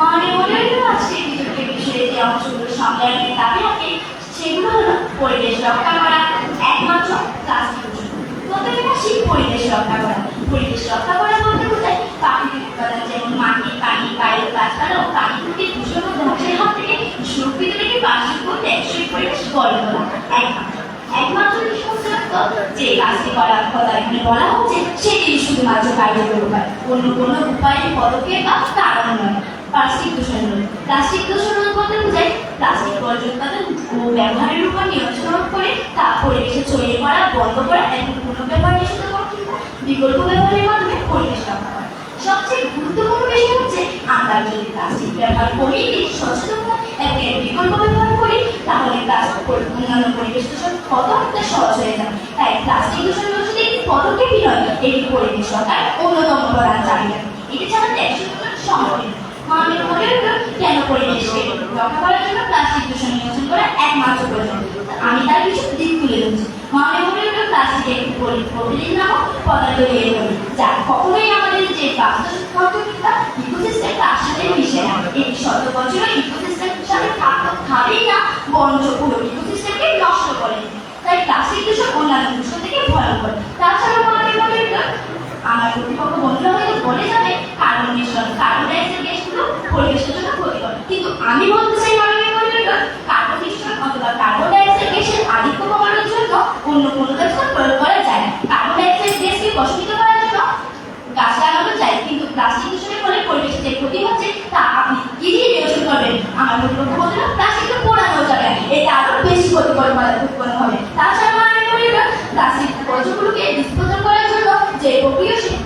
মনে হলো আজকে বিতর্কের বিষয়ে যে অংশগুলো সংজ্ঞানের দাবি রাখে সেগুলো হলো পরিবেশ রক্ষা করা একমাত্র প্লাস্টিক প্রথমে আসি পরিবেশ রক্ষা করা পরিবেশ রক্ষা করা বলতে বোঝায় প্রাকৃতিক উপাদান যেমন মাটি পানি বায়ু গাছপালা ও প্রাকৃতিক দূষণ ও ধ্বংসের হাত থেকে সুরক্ষিত রেখে বার্ষিক ও টেকসই পরিবেশ গড়ে তোলা একমাত্র একমাত্র যে কাজটি করার কথা এখানে বলা হচ্ছে, সেটি শুধুমাত্র কার্যকর উপায় অন্য কোনো উপায়ে, পদক্ষেপ বা কারণ নয়। প্লাস্টিক দূষণ রোধ প্লাস্টিক দূষণ রোধ বলতে বোঝায় প্লাস্টিক বর্জ্য উৎপাদন ও ব্যবহারের উপর নিয়ন্ত্রণ করে তা পরিবেশে ছড়িয়ে পড়া, বন্ধ করা এবং পুনর্ব্যবহার নিষিদ্ধ করা কিংবা বিকল্প ব্যবহারের মাধ্যমে পরিবেশ রক্ষা করা। সবচেয়ে গুরুত্বপূর্ণ বিষয় হচ্ছে আমরা যদি প্লাস্টিক ব্যবহার করি, সচেতনতা এর বিকল্প ব্যবহার করি, তাহলে প্লাস্টিক অন্যান্য পরিবেশ দূষণ কত অনেকটা সহজ হয়ে যাবে। তাই প্লাস্টিক দূষণ রোধ একটি পদক্ষেপই নয় এটি পরিবেশ রক্ষার অন্যতম প্রধান চাহিদা এটি ছাড়া টেকসই সম্ভব পরিবেশকে রক্ষা করার জন্য প্লাস্টিক দূষণ নিয়ন্ত্রণ করা একমাত্র প্রয়োজন? আমি তার কিছু দিক তুলে ধরছি। মাননীয় মডেলগুলো একটু একটি প্রতিদিন নামক পদার্থ তৈরি করে যা কখনোই আমাদের যে বাস্তুতন্ত্রটা ইকোসিস্টেম তার সাথে মিশে না এই শত বছরে ইকোসিস্টেম সাথে থাকতে খাবেই না বরঞ্চ পুরো ইকোসিস্টেমকে নষ্ট করে তাই প্লাস্টিক দূষণ অন্যান্য দূষণ থেকে ভয়ঙ্কর তাছাড়া মাননীয় মডেলগুলো আমার প্রতিপক্ষ বন্ধুরা হয়তো বলে যাবে কার্বন নিঃসরণ কার্বন ডাইঅক্সাইড গ্যাসগুলো পরিবেশের জন্য ক্ষতিকর কিন্তু আমি বলতে চাই মাননীয় মন্ডলীরা কার্বন নিঃসরণ অথবা কার্বন ডাইঅক্সাইড গ্যাসের আধিক্য কমানোর জন্য অন্য কোনো ব্যবস্থা প্রয়োগ করা যায় না কার্বন ডাইঅক্সাইড গ্যাসকে প্রশমিত করার জন্য গাছ লাগানো যায় কিন্তু প্লাস্টিক দূষণের ফলে পরিবেশের যে ক্ষতি হচ্ছে, তা আপনি কি দিয়ে বিবেচনা করবেন। আমার প্রতিপক্ষ তা সেটা পোড়ানো যাবে এটা আরও বেশি ক্ষতিকর উৎপন্ন হবে। তাছাড়া করি না প্লাস্টিক বর্জ্যগুলোকে ডিসপোজাল করার জন্য যে প্রক্রিয়া সে-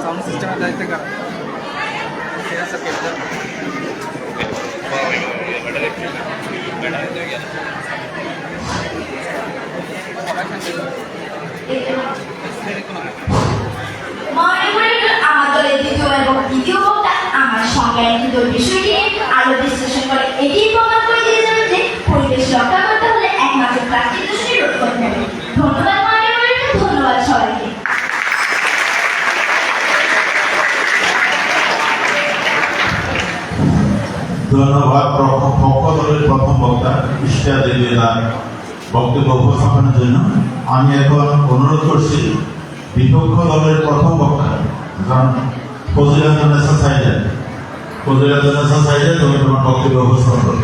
সাউন্ড সিস্টেমের দায়িত্ব কার ঠিক আছে কেটে মনে করি আমার দলের দ্বিতীয় এবং তৃতীয় বক্তা আমার সংজ্ঞায়িত বিষয়টি নিয়ে আরও বিশ্লেষণ করে এটি প্রমাণ করে দিয়ে যাবে যে পরিবেশ রক্ষা করতে হলে একমাত্র প্লাস্টিক দূষণই রোধ করতে হবে ধন্যবাদ মনে করি ধন্যবাদ সবাইকে ধন্যবাদ পক্ষ পক্ষ দলের প্রথম বক্তা ইশিয়া দেবী তার বক্তব্য উপস্থাপনের জন্য আমি এখন অনুরোধ করছি বিপক্ষ দলের প্রথম বক্তা নেশন সাইডে ফজিলাত নেশন সাইডের তুমি তোমার বক্তব্য উপস্থাপন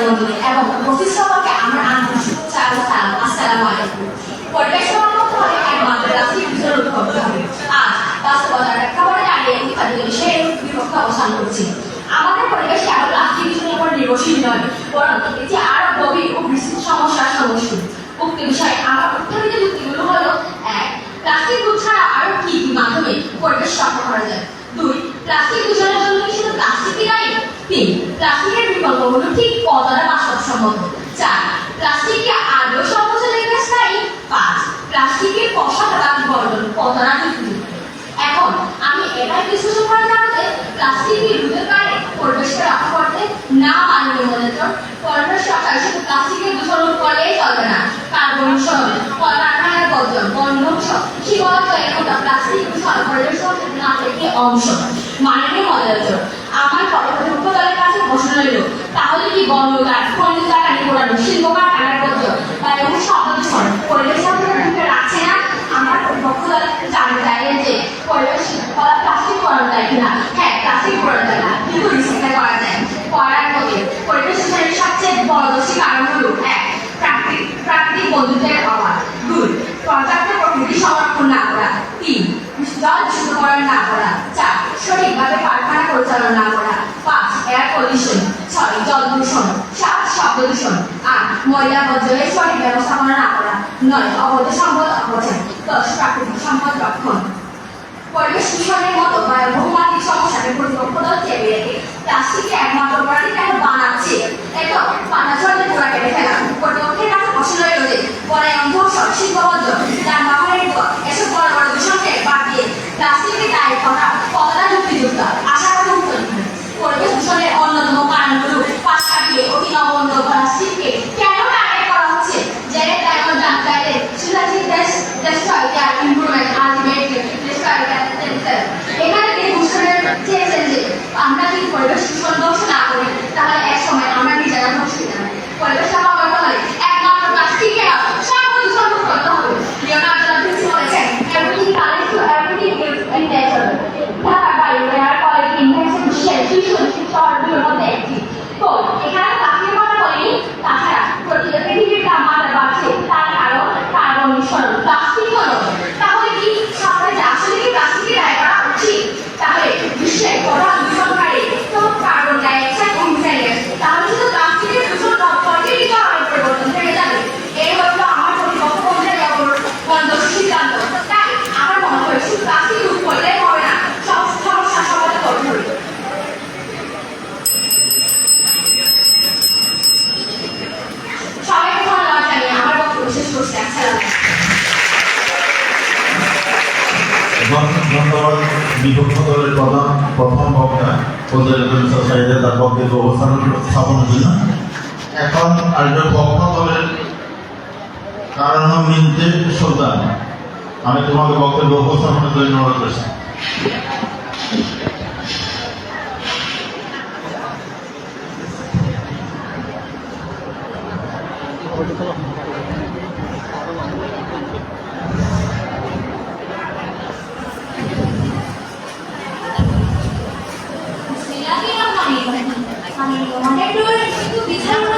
করবে এবং উপস্থিত সবাইকে আমার আন্তরিক শুভেচ্ছা ও সালাম আসসালামু আলাইকুম পরিবেশ সংরক্ষণ হলে একমাত্র প্লাস্টিক দূষণ রোধ করতে হবে আজ বাস্তবতার প্রেক্ষাপটে দাঁড়িয়ে একটি খাদ্য বিষয়ের বিপক্ষে অবস্থান করছি আমাদের পরিবেশ কেবল প্লাস্টিক দূষণের উপর নির্ভরশীল নয় বরং এটি আরও গভীর ও বিস্তৃত সমস্যার সম্মুখীন উক্ত বিষয়ে আমার উত্থাপিত যুক্তিগুলো হলো, এক, প্লাস্টিক ছাড়া আরও কি কি মাধ্যমে পরিবেশ রক্ষা করা যায়? দুই, প্লাস্টিক দূষণের জন্য কি শুধু প্লাস্টিকই দায়ী? তিন, প্লাস্টিকের বিকল্পগুলো ঠিক কতটা বাস্তবসম্মত? চার, প্লাস্টিক কি আদৌ সর্বোচ্চ লেগে স্থায়ী পাঁচ, প্লাস্টিকের পশ্চাৎ বর্জন কতটা এখন আমি এটাই বিশ্লেষণ করে জানাতে প্লাস্টিক বিরুদ্ধে পরিবেশকে রক্ষা করতে না মাননীয় মনিটর পরিবেশ রক্ষা শুধু প্লাস্টিকের দূষণ করলেই চলবে না। কার্বন নিঃসরণ কলকারখানার বর্জন বন ধ্বংস সীমাবদ্ধ একটা প্লাস্টিক দূষণ পরিবেশ একটি অংশ মাননীয় মনিটর আমার প্রতিপক্ষ দলের কাছে প্রশ্ন রইল, তাহলে কি বন গাছ খনিজ জ্বালানি পোড়ানো, শিল্প কারখানার বর্জন বা এমন শব্দ দূষণ পরিবেশ রাখছে না? আমার প্রতিপক্ষ দলের কাছে জানতে চাইলেন যে পরিবেশ প্লাস্টিক পোড়ানো যায় কিনা? হ্যাঁ প্লাস্টিক পোড়ানো যায়। না করা যায়। করার মধ্যে পরিবেশ সবচেয়ে বড় কারণ হলো, এক প্রাকৃতিক প্রাকৃতিক বন্ধুত্বের অভাব। দুই, পর্যাপ্ত প্রকৃতি সংরক্ষণ না করা। তিন, জল শুদ্ধকরণ না করা। চার, সঠিকভাবে কারখানা পরিচালনা করা। পাঁচ, এয়ার পলিউশন। ছয়, জল দূষণ। সাত, শব্দ দূষণ। আট, ময়লা বর্জনের সঠিক ব্যবস্থাপনা না করা। নয়, অবৈধ সম্পদ অপচয়। দশ, প্রাকৃতিক সম্পদ রক্ষণ। পরিবেশ দূষণের মতো বহুমাত্রিক সমস্যাকে প্রতিপক্ষ দলকে রেখে প্লাস্টিককে একমাত্র প্রাণী কেন বানাচ্ছে? এত পানা ছড়ে ঘোরা কেটে ফেলা। প্রতিপক্ষের কাছে ফসল রয়ে রয়েছে পরায়ণ ধর্ষণ শিল্পবর্জন যানবাহনের পর এসব বড় বড় দূষণকে বাদ দিয়ে প্লাস্টিককে দায়ী করা কতটা যুক্তিযুক্ত আশা করা উত্তর পরিবেশ দূষণের অন্যতম কারণগুলো পাশ কাটিয়ে অতি নগণ্য প্লাস্টিককে আসবেন কখনো পাবেন কারণ আমি দেব আমি তোমাকে বক্তব্য উপস্থাপনের জন্য অনুরোধ করছি। আমি তোমাকে একটু বিছানো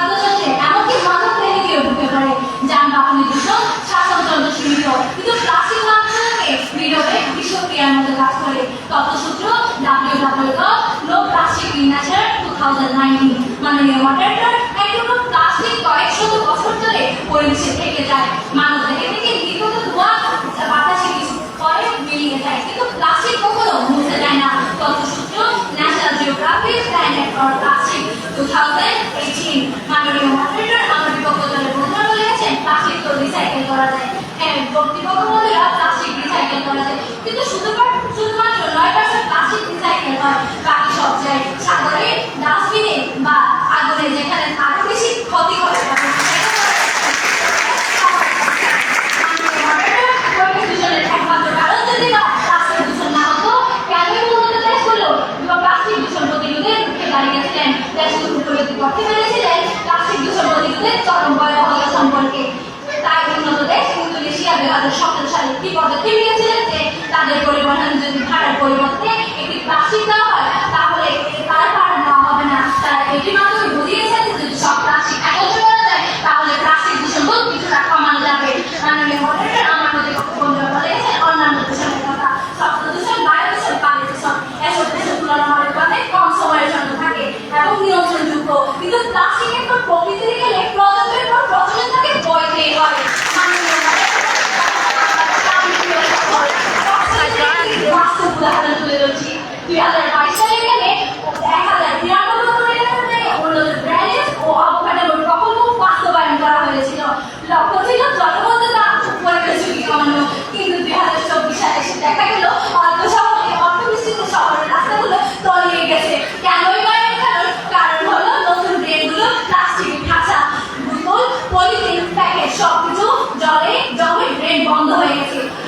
2019 মাননীয় মডারেটর একরকম প্লাস্টিক কয়েক শত বছর ধরে পরিবেশে থেকে যায়। মানব দেহে থেকে নির্গত ধোঁয়া বাতাসে কিছু পরে মিলিয়ে যায়। কিন্তু প্লাস্টিক কখনো মুছে যায় না। তত তথ্যসূত্র National Geography Planet for Plastic two thousand eighteen মাননীয় মডারেটর আমাদের পক্ষ দলে ঘোষণা বলেছেন প্লাস্টিক তো রিসাইকেল করা যায়। হ্যাঁ কর্তৃপক্ষ বন্ধুরা প্লাস্টিক রিসাইকেল করা যায়। কিন্তু শুধুমাত্র শুধুমাত্র নয় পার্সেন্ট প্লাস্টিক রিসাইকেল 把心的。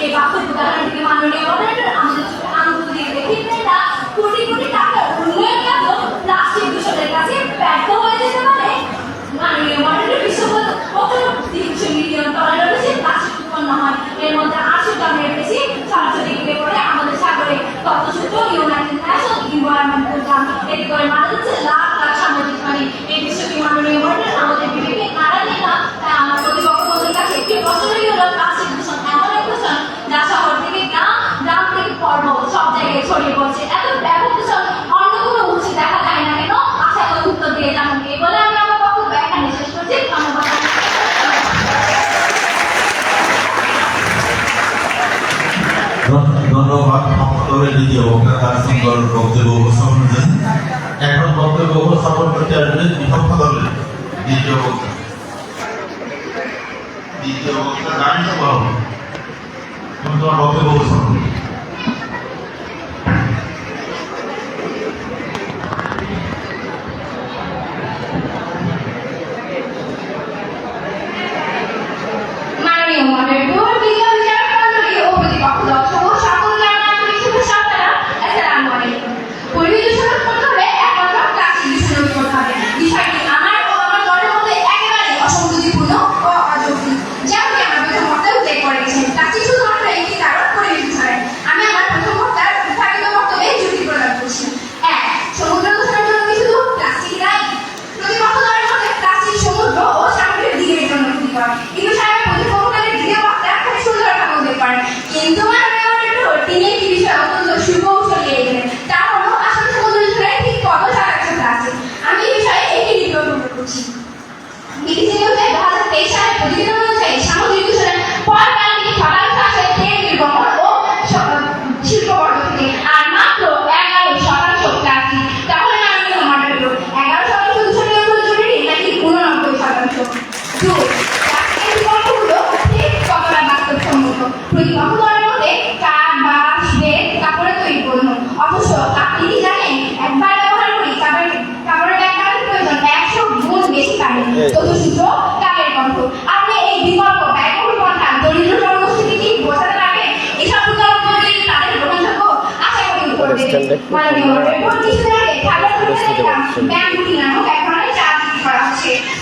বাস্তবতা মাননীয় পেলাম এই বলে আমি আমার বক্তব্য এখানে শেষ করছি ধন্যবাদ। ধন্যবাদ আমাদের দ্বিতীয় বক্তা সুন্দর বক্তব্য উপস্থাপন করেছেন দ্বিতীয় বক্তা গান সভা তোমার বক্তব্য উপস্থাপন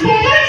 বুঝতে পারছি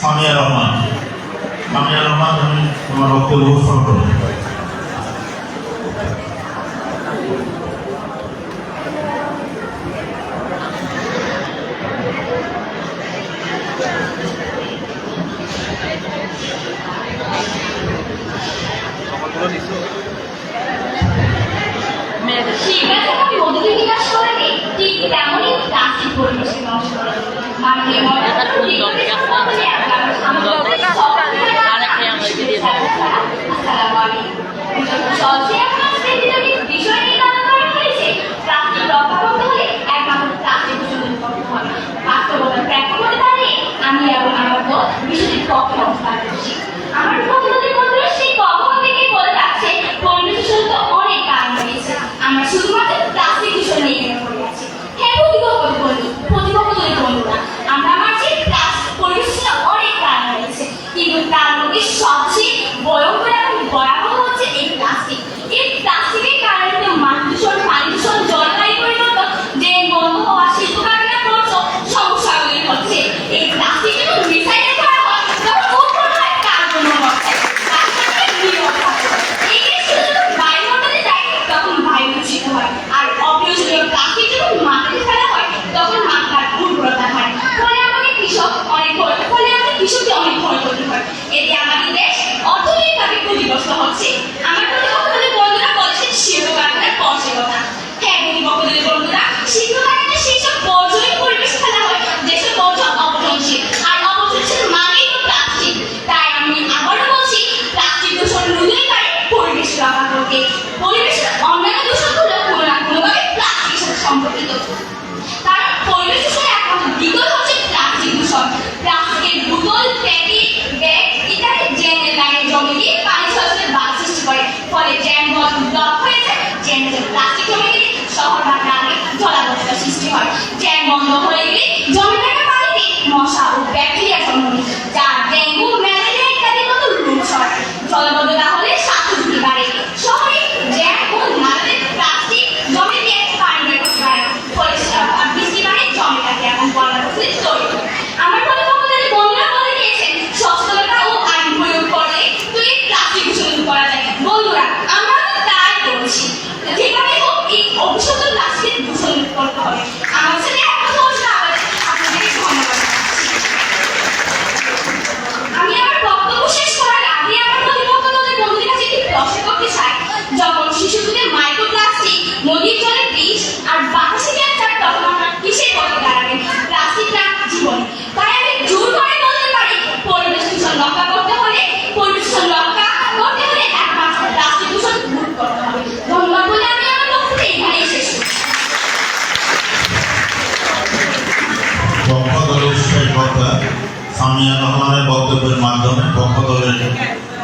সামিয়া রহমান সামিয়া রহমান আমি তোমার বক্তব্য ঘোষণা করব ঠিক 首先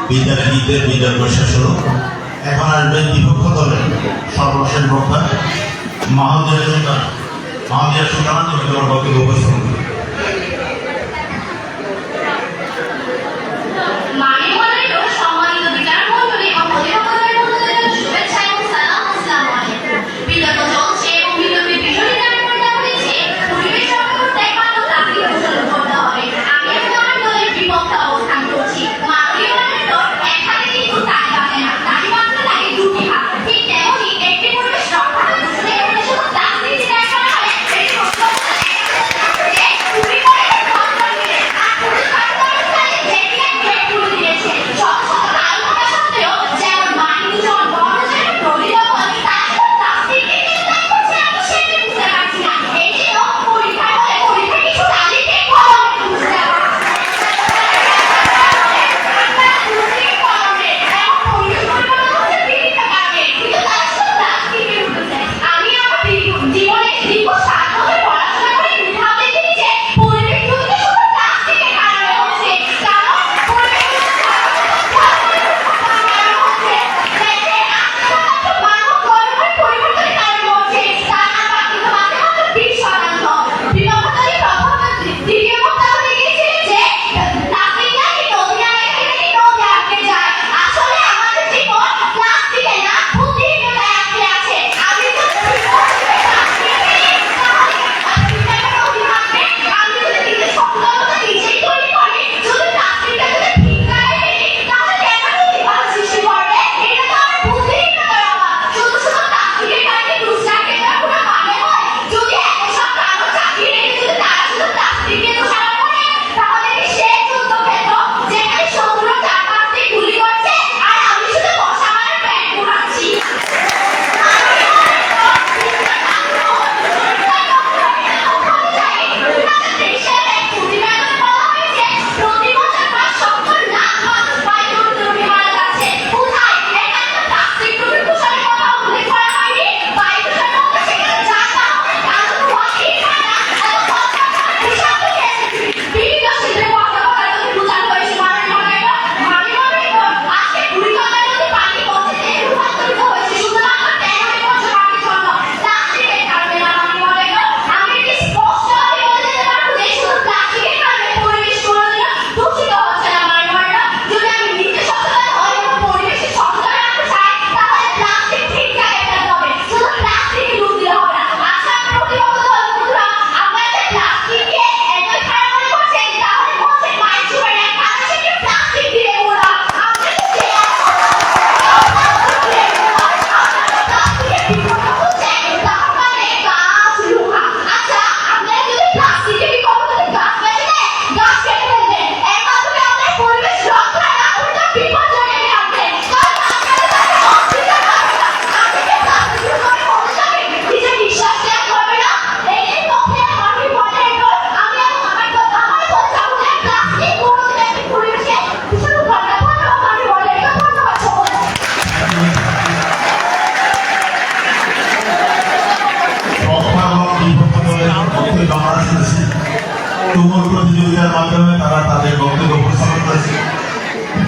বিদ্যার্থীতে বিদ্যালয় শেষ হলো এখন আসবে দ্বিপক্ষ দলের সর্বশেষ বক্তা। মহাবিয়া সুলতান। মহাবিয়া সুলতান এবং উপস্থাপন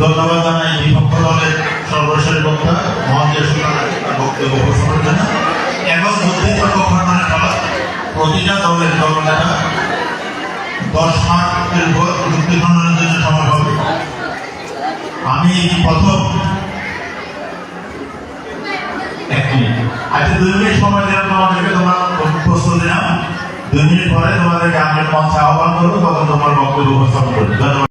ধন্যবাদ জানাই বিপক্ষ দলের সর্বশেষ বক্তা মহাজের বক্তব্য ঘোষণার জন্য। এখন ধরতে ঘটনা প্রতিটা দলের দলনেতা দশ মার্কের উপর যুক্তি খণ্ডনের জন্য সময় হবে আমি প্রথম এক মিনিট। আচ্ছা দুই মিনিট সময় দিলাম তোমাদেরকে, তোমার প্রশ্ন দিলাম দুই মিনিট পরে তোমাদেরকে আমি মঞ্চে আহ্বান করব, তখন তোমার বক্তব্য উপস্থাপন করবে। ধন্যবাদ।